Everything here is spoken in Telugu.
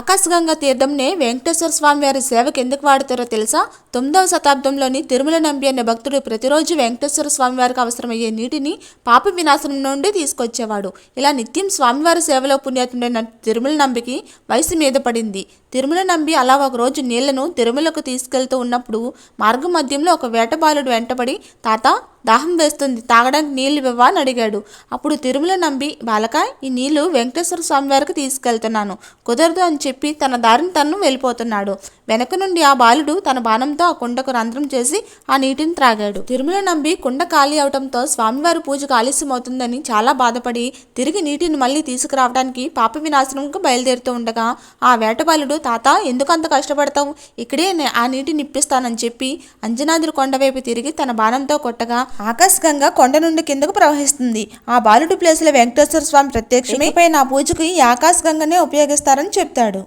ఆకాశగంగా తీర్థంనే వెంకటేశ్వర స్వామి వారి సేవకు ఎందుకు వాడతారో తెలుసా? తొమ్మిదవ శతాబ్దంలోని తిరుమల నంబి అనే భక్తుడు ప్రతిరోజు వెంకటేశ్వర స్వామి వారికి అవసరమయ్యే నీటిని పాప వినాశనం నుండి తీసుకొచ్చేవాడు. ఇలా నిత్యం స్వామివారి సేవలో పుణ్యాతుండైన తిరుమల నంబికి వయసు మీద పడింది. తిరుమల నంబి అలా ఒకరోజు నీళ్ళను తిరుమలకు తీసుకెళ్తూ ఉన్నప్పుడు మార్గ మధ్యంలో ఒక వేటబాలుడు వెంటబడి తాత దాహం వేస్తుంది. తాగడానికి నీళ్ళు ఇవ్వవా అని అడిగాడు. అప్పుడు తిరుమల నంబి బాలక ఈ నీళ్ళు వెంకటేశ్వర స్వామి వారికి తీసుకెళ్తున్నాను. కుదరదు అని చెప్పి తన దారిని తను వెళ్ళిపోతున్నాడు. వెనక నుండి ఆ బాలుడు తన బాణంతో ఆ కుండకు రంధ్రం చేసి ఆ నీటిని త్రాగాడు. తిరుమల నంబి కుండ ఖాళీ అవడంతో స్వామివారి పూజకు ఆలస్యమవుతుందని చాలా బాధపడి తిరిగి నీటిని మళ్ళీ తీసుకురావడానికి పాప వినాశనంకు బయలుదేరుతూ ఉండగా ఆ వేటబాలుడు తాత ఎందుకు అంత కష్టపడతావు? ఇక్కడే నే- ఆ నీటిని ఇప్పిస్తానని చెప్పి అంజనాద్రి కొండ వైపు తిరిగి తన బాణంతో కొట్టగా ఆకాశగంగా కొండ నుండి కిందకు ప్రవహిస్తుంది. ఆ బాలుడి ప్లేస్లో వెంకటేశ్వర స్వామి ప్రత్యక్షమై నా పూజకు ఈ ఆకాశగంగనే ఉపయోగిస్తారని చెప్తాడు.